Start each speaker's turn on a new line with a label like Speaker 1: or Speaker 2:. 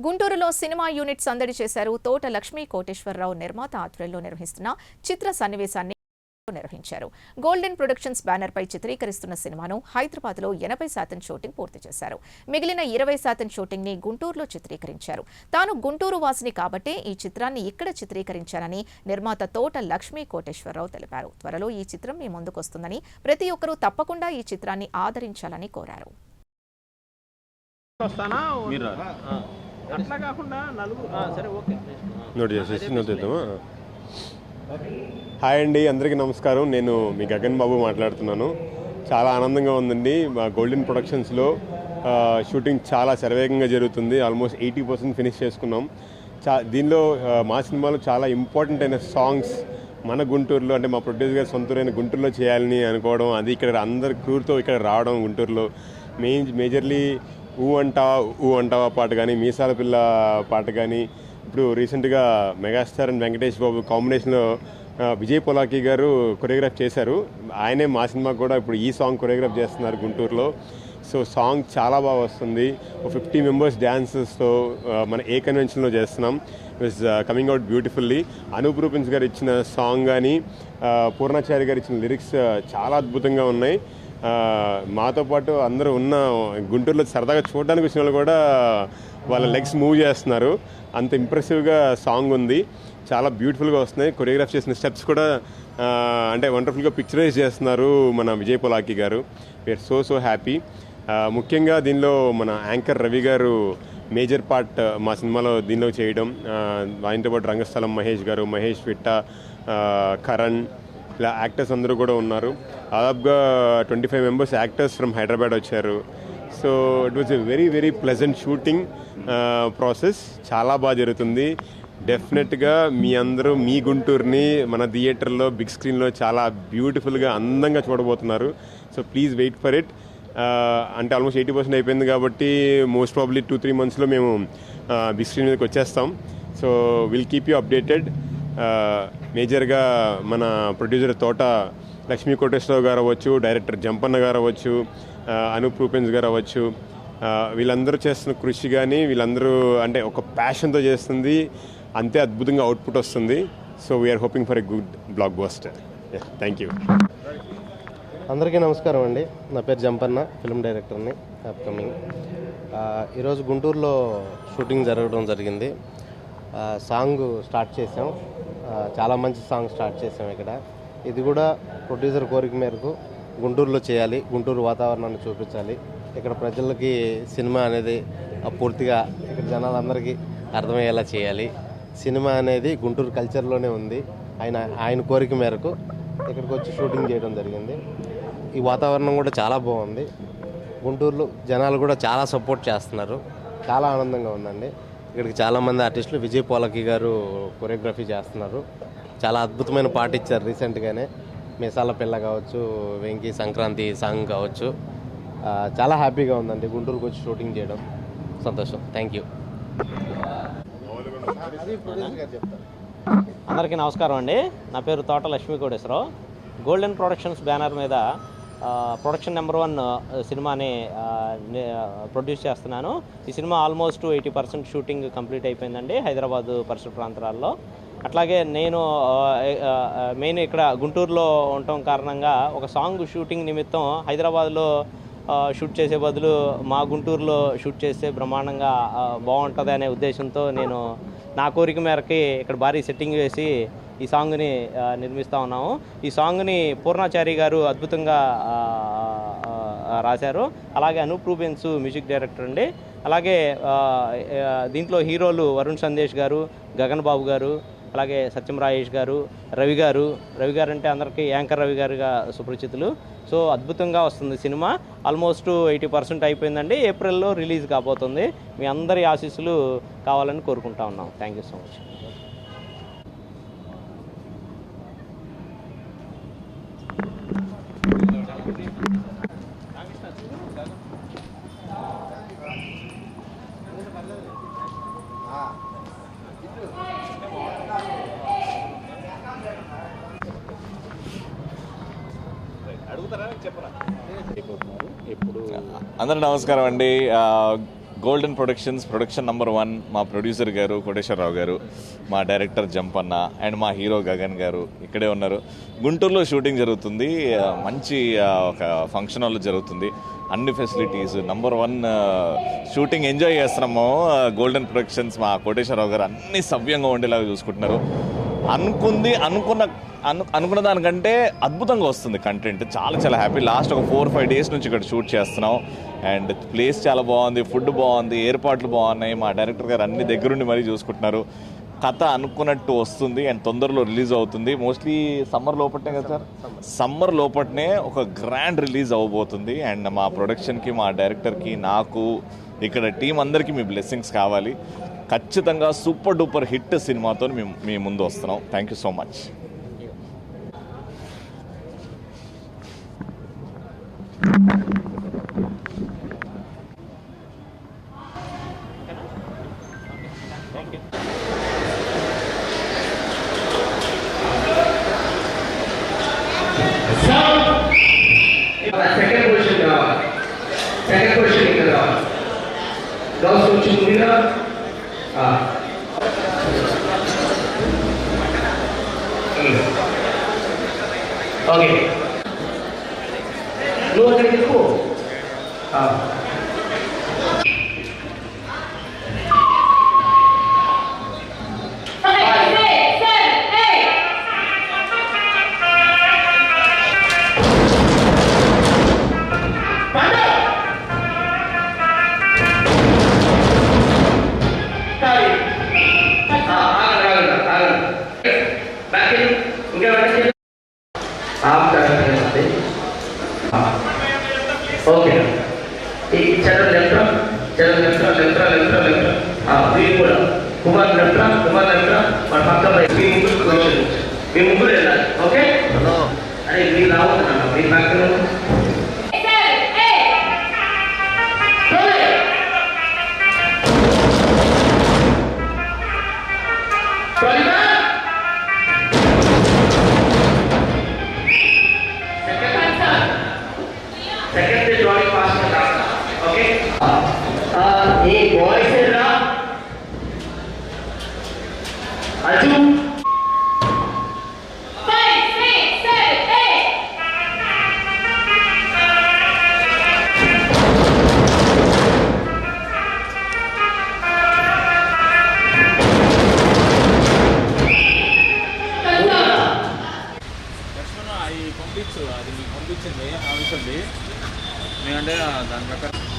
Speaker 1: గుంటూరులో cinema unit సందడి చేశారు తోట లక్ష్మీ కోటేశ్వరరావు నిర్మాత ఆధ్వర్యంలో నిర్వహిస్తున్న చిత్ర సన్నివేశాన్ని నిర్వహించారు. గోల్డెన్ ప్రొడక్షన్స్ బ్యానర్ పై చిత్రీకరిస్తున్న సినిమాను హైదరాబాద్లో ఎనభై శాతం షూటింగ్ పూర్తి చేశారు. మిగిలిన ఇరవై శాతం షూటింగ్ని గుంటూరులో చిత్రీకరించారు. తాను గుంటూరు వాసిని కాబట్టే ఈ చిత్రాన్ని ఇక్కడ చిత్రీకరించానని నిర్మాత తోట లక్ష్మీ కోటేశ్వరరావు తెలిపారు. త్వరలో ఈ చిత్రం మీ ముందుకొస్తుందని ప్రతి ఒక్కరూ తప్పకుండా ఈ చిత్రాన్ని ఆదరించాలని కోరారు.
Speaker 2: అట్లా కాకుండా నలుగురు ఆ, సరే ఓకే.
Speaker 3: నోట్ చేసేసి నోట్ చేద్దామా? హాయ్ అండి అందరికీ నమస్కారం. నేను మీ గగన్ బాబు మాట్లాడుతున్నాను. చాలా ఆనందంగా ఉందండి. మా గోల్డెన్ ప్రొడక్షన్స్లో షూటింగ్ చాలా శరవేగంగా జరుగుతుంది. ఆల్మోస్ట్ ఎయిటీ పర్సెంట్ ఫినిష్ చేసుకున్నాం. చా దీనిలో మా సినిమాలో చాలా ఇంపార్టెంట్ అయిన సాంగ్స్ మన గుంటూరులో అంటే మా ప్రొడ్యూసర్ గారు సొంతూరైన గుంటూరులో చేయాలని అనుకోవడం అది ఇక్కడ అందరి క్రూర్తో ఇక్కడ రావడం గుంటూరులో. మెయిన్ మేజర్లీ ఊ అంటావా ఊ అంటావా పాట కానీ మీసాల పిల్ల పాట కానీ ఇప్పుడు రీసెంట్గా మెగాస్టార్ అండ్ వెంకటేష్ బాబు కాంబినేషన్లో విజయ్ పొలాకి గారు కొరియోగ్రాఫ్ చేశారు. ఆయనే మా సినిమాకి కూడా ఇప్పుడు ఈ సాంగ్ కొరియోగ్రాఫ్ చేస్తున్నారు గుంటూరులో. సో సాంగ్ చాలా బాగా వస్తుంది. ఫిఫ్టీ మెంబర్స్ డ్యాన్సెస్తో మన ఏ కన్వెన్షన్లో చేస్తున్నాం. It's coming out beautifully. Anoop Rubens గారు ఇచ్చిన సాంగ్ కానీ పూర్ణాచారి గారు ఇచ్చిన లిరిక్స్ చాలా అద్భుతంగా ఉన్నాయి. మాతో పాటు అందరూ ఉన్న గుంటూరులో సరదాగా చూడడానికి వచ్చిన వాళ్ళు కూడా వాళ్ళ లెగ్స్ మూవ్ చేస్తున్నారు. అంత ఇంప్రెసివ్గా సాంగ్ ఉంది. చాలా బ్యూటిఫుల్గా వస్తున్నాయి. కొరియోగ్రాఫ్ చేసిన స్టెప్స్ కూడా అంటే వండర్ఫుల్గా పిక్చరైజ్ చేస్తున్నారు మన విజయ్ పొలాకి గారు. వీఆర్ సో సో హ్యాపీ ముఖ్యంగా దీనిలో మన యాంకర్ రవి గారు మేజర్ పార్ట్ మా సినిమాలో దీనిలో చేయడం. ఆయనతో పాటు రంగస్థలం మహేష్ గారు మహేష్ విట్ట కరణ్ ఇలా యాక్టర్స్ అందరూ కూడా ఉన్నారు. దాదాపుగా twenty five members actors from Hyderabad వచ్చారు. So it was a very very pleasant shooting process చాలా బాగా జరుగుతుంది. డెఫినెట్గా మీ అందరూ మీ గుంటూరుని మన థియేటర్లో బిగ్ స్క్రీన్లో చాలా బ్యూటిఫుల్గా అందంగా చూడబోతున్నారు. So please wait for it అంటే ఆల్మోస్ట్ ఎయిటీ పర్సెంట్ అయిపోయింది కాబట్టి మోస్ట్ ప్రాబ్లీ టూ త్రీ మంత్స్లో మేము uh, బిగ్ స్క్రీన్ మీదకి వచ్చేస్తాం. So will keep you updated మేజర్గా మన ప్రొడ్యూసర్ తోట లక్ష్మీ కోటేశ్వరరావు గారు అవ్వచ్చు డైరెక్టర్ జంపన్న గారు అవ్వచ్చు అనూప్ రూపెన్స్ గారు అవ్వచ్చు. వీళ్ళందరూ చేస్తున్న కృషి కానీ వీళ్ళందరూ అంటే ఒక ప్యాషన్తో చేస్తుంది. అంతే అద్భుతంగా అవుట్పుట్ వస్తుంది. So we are hoping for a good blockbuster thank you
Speaker 4: అందరికీ నమస్కారం అండి. నా పేరు జంపన్న ఫిల్మ్ డైరెక్టర్ని అప్కమింగ్ ఈరోజు గుంటూరులో షూటింగ్ జరగడం జరిగింది. సాంగ్ స్టార్ట్ చేసాం చాలా మంచి సాంగ్ స్టార్ట్ చేసాం ఇక్కడ. ఇది కూడా ప్రొడ్యూసర్ కోరిక మేరకు గుంటూరులో చేయాలి గుంటూరు వాతావరణాన్ని చూపించాలి. ఇక్కడ ప్రజలకి సినిమా అనేది ఆ, పూర్తిగా ఇక్కడ జనాలందరికీ అర్థమయ్యేలా చేయాలి. సినిమా అనేది గుంటూరు కల్చర్లోనే ఉంది. ఆయన ఆయన కోరిక మేరకు ఇక్కడికి వచ్చి షూటింగ్ చేయడం జరిగింది. ఈ వాతావరణం కూడా చాలా బాగుంది. గుంటూరులో జనాలు కూడా చాలా సపోర్ట్ చేస్తున్నారు. చాలా ఆనందంగా ఉందండి. ఇక్కడికి చాలామంది ఆర్టిస్టులు విజయ్ పోలకి గారు కొరియోగ్రఫీ చేస్తున్నారు. చాలా అద్భుతమైన పాట ఇచ్చారు రీసెంట్గానే. మిసాల పిల్ల కావచ్చు వెంకీ సంక్రాంతి సాంగ్ కావచ్చు. చాలా హ్యాపీగా ఉందండి. గుంటూరుకు వచ్చి షూటింగ్ చేయడం. సంతోషం. Thank you.
Speaker 2: అందరికీ నమస్కారం అండి. నా పేరు Thota Lakshmi Koteswararao. Golden productions banner మీద ప్రొడక్షన్ నెంబర్ వన్ సినిమాని ప్రొడ్యూస్ చేస్తున్నాను. ఈ cinema almost eighty percent shooting complete అయిపోయిందండి హైదరాబాద్ పరిసర ప్రాంతాల్లో. అట్లాగే నేను మెయిన్ ఇక్కడ గుంటూరులో ఉండటం కారణంగా ఒక సాంగ్ షూటింగ్ నిమిత్తం హైదరాబాద్లో షూట్ చేసే బదులు మా గుంటూరులో షూట్ చేస్తే బ్రహ్మాండంగా బాగుంటుంది అనే ఉద్దేశంతో నేను నా కోరిక మేరకి ఇక్కడ భారీ సెట్టింగ్ వేసి ఈ సాంగ్ని నిర్మిస్తూ ఉన్నాము. ఈ సాంగ్ని పూర్ణాచారి గారు అద్భుతంగా రాశారు. అలాగే అనూప్ రూబెన్స్ మ్యూజిక్ డైరెక్టర్ అండి. అలాగే దీంట్లో హీరోలు వరుణ్ సందేశ్ గారు గగన్ బాబు గారు అలాగే సత్యం రాజేష్ గారు రవి గారు రవి గారు అంటే అందరికీ యాంకర్ రవి గారుగా సుపరిచితులు. సో అద్భుతంగా వస్తుంది సినిమా. ఆల్మోస్ట్ ఎయిటీ పర్సెంట్ అయిపోయిందండి. ఏప్రిల్లో రిలీజ్ కాబోతుంది. మీ అందరి ఆశీస్సులు కావాలని కోరుకుంటా ఉన్నాం. థ్యాంక్ యూ సో మచ్
Speaker 5: అందరూ నమస్కారం అండి. Golden productions production number one మా ప్రొడ్యూసర్ గారు కోటేశ్వరరావు గారు మా డైరెక్టర్ జంపన్న అండ్ మా హీరో గగన్ గారు ఇక్కడే ఉన్నారు. గుంటూరులో షూటింగ్ జరుగుతుంది. మంచి ఒక ఫంక్షన్ హాల్లో జరుగుతుంది. అన్ని facilities number one shooting enjoy చేస్తున్నాము. గోల్డెన్ ప్రొడక్షన్స్ మా కోటేశ్వరరావు గారు అన్ని సవ్యంగా ఉండేలాగా చూసుకుంటున్నారు. అనుకుంది అనుకున్న అను అనుకున్న దానికంటే అద్భుతంగా వస్తుంది కంటెంట్ చాలా చాలా హ్యాపీ లాస్ట్ ఒక ఫోర్ ఫైవ్ డేస్ నుంచి ఇక్కడ షూట్ చేస్తున్నాం. అండ్ ప్లేస్ చాలా బాగుంది ఫుడ్ బాగుంది ఏర్పాట్లు బాగున్నాయి. మా డైరెక్టర్ గారు అన్ని దగ్గరుండి మరీ చూసుకుంటున్నారు. కథ అనుకున్నట్టు వస్తుంది అండ్ తొందరలో రిలీజ్ అవుతుంది. మోస్ట్లీ సమ్మర్ లోపట్నే కదా సార్? సమ్మర్ లోపట్నే ఒక గ్రాండ్ రిలీజ్ అవ్వబోతుంది అండ్ మా ప్రొడక్షన్కి మా డైరెక్టర్కి నాకు ఇక్కడ టీం అందరికీ మీ బ్లెస్సింగ్స్ కావాలి. ఖచ్చితంగా సూపర్ డూపర్ హిట్ సినిమాతో మేము మీ ముందు వస్తున్నాం. Thank you so much
Speaker 6: Okey. Luar dari itu. Ah. Uh. 명분을 పంపించింది ఆలోచింది మేమంటే దాని ప్రకారం